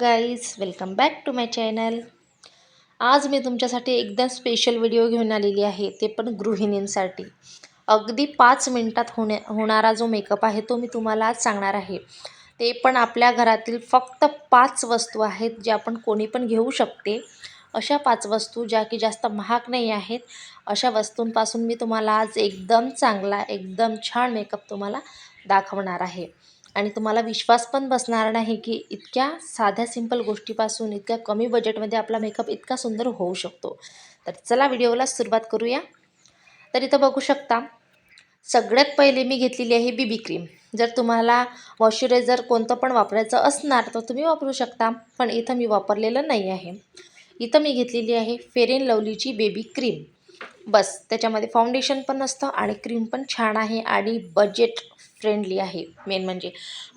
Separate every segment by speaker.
Speaker 1: Guys welcome back to my channel आज मी तुमच्यासाठी एकदम स्पेशल व्हिडिओ घेऊन आलेली आहे ते पण गृहिणींसाठी. अगदी पाच मिनटात होण्या होणारा जो मेकअप आहे तो मी तुम्हाला आज सांगणार आहे. ते पण आपल्या घरातील फक्त पाच वस्तू आहेत ज्या आपण कोणी पण घेऊ शकते. अशा पाच वस्तू ज्या की जास्त महाग नाही आहेत अशा वस्तूंपासून मी तुम्हाला आज एकदम चांगला एकदम छान मेकअप तुम्हाला दाखवणार आहे. आणि तुम्हाला विश्वास पण बसणार नाही की इतक्या साध्या सिंपल गोष्टीपासून इतक्या कमी बजेटमध्ये आपला मेकअप इतका सुंदर होऊ शकतो. तर चला व्हिडिओला सुरुवात करूया. तर इथं बघू शकता सगळ्यात पहिले मी घेतलेली आहे बीबी क्रीम जर तुम्हाला मॉइश्चरायझर कोणतं पण वापरायचं असणार तर तुम्ही वापरू शकता पण इथं मी वापरलेलं नाही आहे. इथं मी घेतलेली आहे फेरेन लवलीची बेबी क्रीम बस त्याच्यामध्ये फाउंडेशन पण नसतं आणि क्रीम पण छान आहे आणि बजेट फ्रेंडली आहे. मेन म्हणजे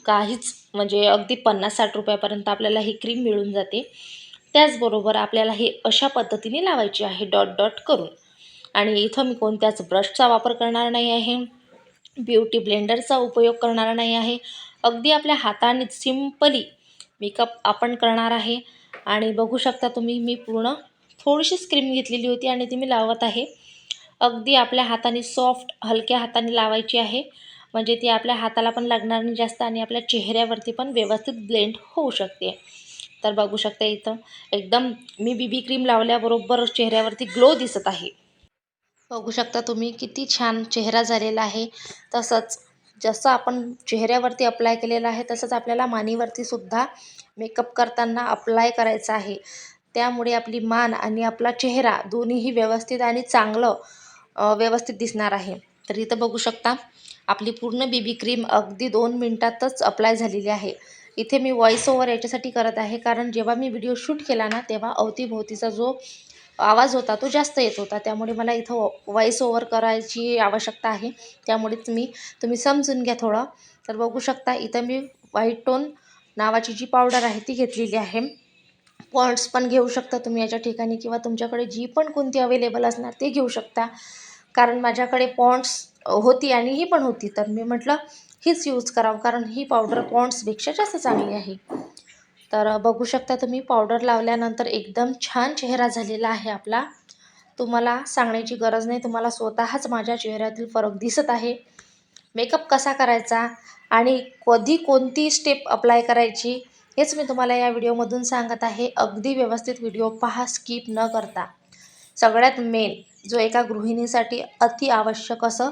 Speaker 1: काहीच म्हणजे अगदी पन्नास साठ रुपयापर्यंत आपल्याला ही क्रीम मिळून जाते. त्याचबरोबर आपल्याला हे अशा पद्धतीने लावायची आहे डॉट डॉट करून. आणि इथं मी कोणत्याच ब्रशचा वापर करणार नाही आहे. ब्युटी ब्लेंडरचा उपयोग करणार नाही आहे. अगदी आपल्या हाताने सिम्पली मेकअप आपण करणार आहे. आणि बघू शकता तुम्ही मी पूर्ण थोडीशीच क्रीम घेतलेली होती आणि ती मी लावत आहे. अगदी आपल्या हाताने सॉफ्ट हलक्या हाताने लावायची आहे. म्हणजे ती आपल्या हाताला पण लागणार नाही जास्त आणि आपल्या चेहऱ्यावरती पण व्यवस्थित ब्लेंड होऊ शकते. तर बघू शकता इथं एकदम मी बीबी क्रीम लावल्याबरोबर चेहऱ्यावरती ग्लो दिसत आहे. बघू शकता तुम्ही किती छान चेहरा झालेला आहे. तसंच जसं आपण चेहऱ्यावरती अप्लाय केलेलं आहे तसंच आपल्याला मानेवरती सुद्धा मेकअप करताना अप्लाय करायचं आहे. त्यामुळे आपली मान आणि आपला चेहरा दोन्हीही व्यवस्थित आणि चांगलं व्यवस्थित दिसणार आहे. तर इथं बघू शकता आपली पूर्ण बीबी क्रीम अगदी दोन मिनटातच अप्लाय झालेली आहे. इथे मी व्हॉईस ओव्हर याच्यासाठी करत आहे कारण जेव्हा मी व्हिडिओ शूट केला ना तेव्हा अवतीभोवतीचा जो आवाज होता तो जास्त येत होता. त्यामुळे मला इथं व्हॉईस ओव्हर करायची आवश्यकता आहे. त्यामुळेच मी तुम्ही समजून घ्या थोडं. तर बघू शकता इथं मी व्हाईट टोन नावाची जी पावडर आहे ती घेतलेली आहे. पॉईंट्स पण घेऊ शकता तुम्ही याच्या ठिकाणी किंवा तुमच्याकडे जी पण कोणती अवेलेबल असणार ते घेऊ शकता. कारण माझ्याकडे पॉन्ड्स होती आणि ही पण होती. तर मी म्हटलं हीच यूज करावं कारण ही पावडर पॉन्ड्सपेक्षा जास्त चांगली आहे. तर बघू शकता तुम्ही पावडर लावल्यानंतर एकदम छान चेहरा झालेला आहे आपला. तुम्हाला सांगण्याची गरज नाही तुम्हाला स्वतःच माझ्या चेहऱ्यातील फरक दिसत आहे. मेकअप कसा करायचा आणि कधी कोणती स्टेप अप्लाय करायची हेच मी तुम्हाला या व्हिडिओमधून सांगत आहे. अगदी व्यवस्थित व्हिडिओ पहा स्किप न करता. सगळ्यात मेन जो एका गृहिणीसाठी अति आवश्यक असं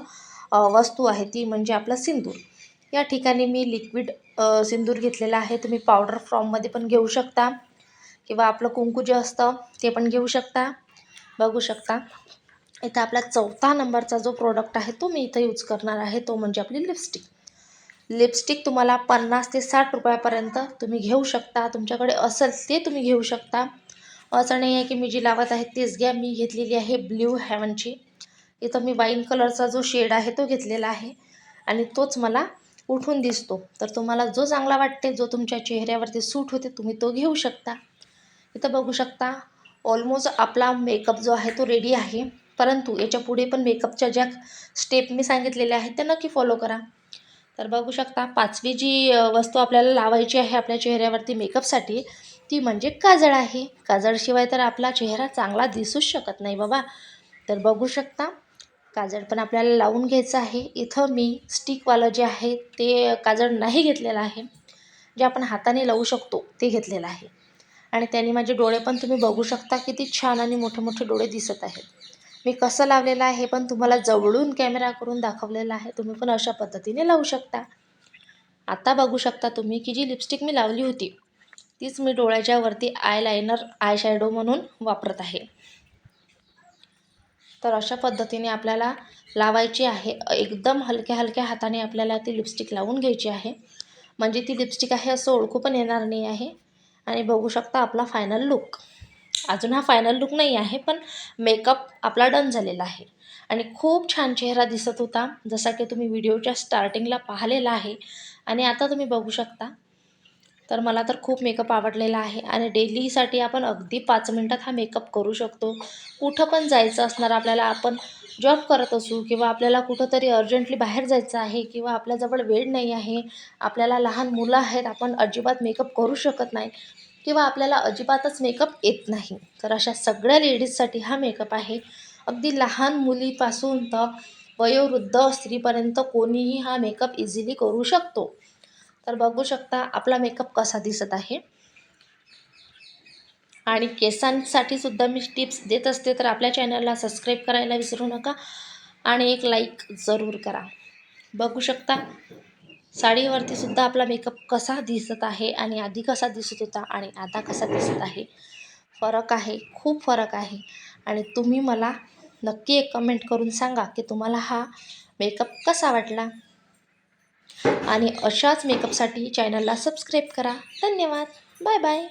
Speaker 1: वस्तू आहे ती म्हणजे आपलं सिंदूर. या ठिकाणी मी लिक्विड सिंदूर घेतलेला आहे. तुम्ही पावडर फॉर्ममध्ये पण घेऊ शकता. किंवा आपलं कुंकू जे असतं ते पण घेऊ शकता. बघू शकता. इथं आपला चौथा नंबरचा जो प्रोडक्ट आहे तो मी इथं यूज करणार आहे. तो म्हणजे आपली लिपस्टिक लिपस्टिक तुम्हाला पन्नास ते साठ रुपयापर्यंत तुम्ही घेऊ शकता. तुमच्याकडे असेल ते तुम्ही घेऊ शकता. असं नाही आहे की मी जी लावत आहे तेच घ्या. मी घेतलेली आहे ब्ल्यू हॅवनची इथं मी वाईन कलरचा जो शेड आहे तो घेतलेला आहे. आणि तोच मला उठून दिसतो. तर तुम्हाला जो चांगला वाटते जो तुमच्या चेहऱ्यावरती सूट होते तुम्ही तो घेऊ शकता. इथं बघू शकता ऑलमोस्ट आपला मेकअप जो आहे तो रेडी आहे. परंतु याच्यापुढे पण मेकअपच्या ज्या स्टेप मी सांगितलेल्या आहेत त्या नक्की फॉलो करा. तर बघू शकता पाचवी जी वस्तू आपल्याला लावायची आहे आपल्या चेहऱ्यावरती मेकअपसाठी ती म्हणजे काजळ आहे. काजळशिवाय तर आपला चेहरा चांगला दिसूच शकत नाही बाबा. तर बघू शकता काजळ पण आपल्याला लावून घ्यायचं आहे. इथं मी स्टिकवालं जे आहे ते काजळ नाही घेतलेलं आहे. जे आपण हाताने लावू शकतो ते घेतलेलं आहे. आणि त्याने माझे डोळे पण तुम्ही बघू शकता किती छान आणि मोठे मोठे डोळे दिसत आहेत. मी कसं लावलेलं आहे पण तुम्हाला जवळून कॅमेरा करून दाखवलेलं आहे. तुम्ही पण अशा पद्धतीने लावू शकता. आता बघू शकता तुम्ही की जी लिपस्टिक मी लावली होती तीच मी डोळ्याच्या वरती आय लायनर आय शॅडो म्हणून वापरत आहे. तर अशा पद्धतीने आपल्याला लावायची आहे. एकदम हलक्या हलक्या हाताने आपल्याला ती लिपस्टिक लावून घ्यायची आहे. म्हणजे ती लिपस्टिक आहे असं ओळखू पण येणार नाही आहे. आणि बघू शकता आपला फायनल लुक अजून हा फायनल लुक नाही आहे पण मेकअप आपला डन झालेला आहे. आणि खूप छान चेहरा दिसत होता जसा की तुम्ही व्हिडिओच्या स्टार्टिंगला पाहिलेला आहे. आणि आता तुम्ही बघू शकता. तर मला तर खूप मेकअप आवडलेला आहे आणि डेलीसाठी आपण अगदी पाच मिनटात हा मेकअप करू शकतो. कुठं पण जायचं असणार आपल्याला आपण जॉब करत असू किंवा आपल्याला कुठंतरी अर्जंटली बाहेर जायचं आहे किंवा आपल्याजवळ वेळ नाही आहे आपल्याला लहान मुलं आहेत आपण अजिबात मेकअप करू शकत नाही. किंवा आपल्याला अजिबातच मेकअप येत नाही. तर अशा सगळ्या लेडीजसाठी हा मेकअप आहे. अगदी लहान मुलीपासून तर वयोवृद्ध स्त्रीपर्यंत कोणीही हा मेकअप इझिली करू शकतो. तर बघू शकता आपला मेकअप कसा दिसत आहे. आणि केसांसाठी सुद्धा मी टिप्स देत असते तर आपल्या चॅनलला सबस्क्राईब करायला विसरू नका. आणि एक लाईक जरूर करा. बघू शकता साडीवरती सुद्धा आपला मेकअप कसा दिसत आहे आणि आधी कसा दिसत होता आणि आता कसा दिसत आहे? फरक आहे खूप फरक आहे. आणि तुम्ही मला नक्की एक कमेंट करून सांगा की तुम्हाला हा मेकअप कसा वाटला? आणि अशाच मेकअपसाठी चॅनलला सबस्क्राईब करा. धन्यवाद. Bye bye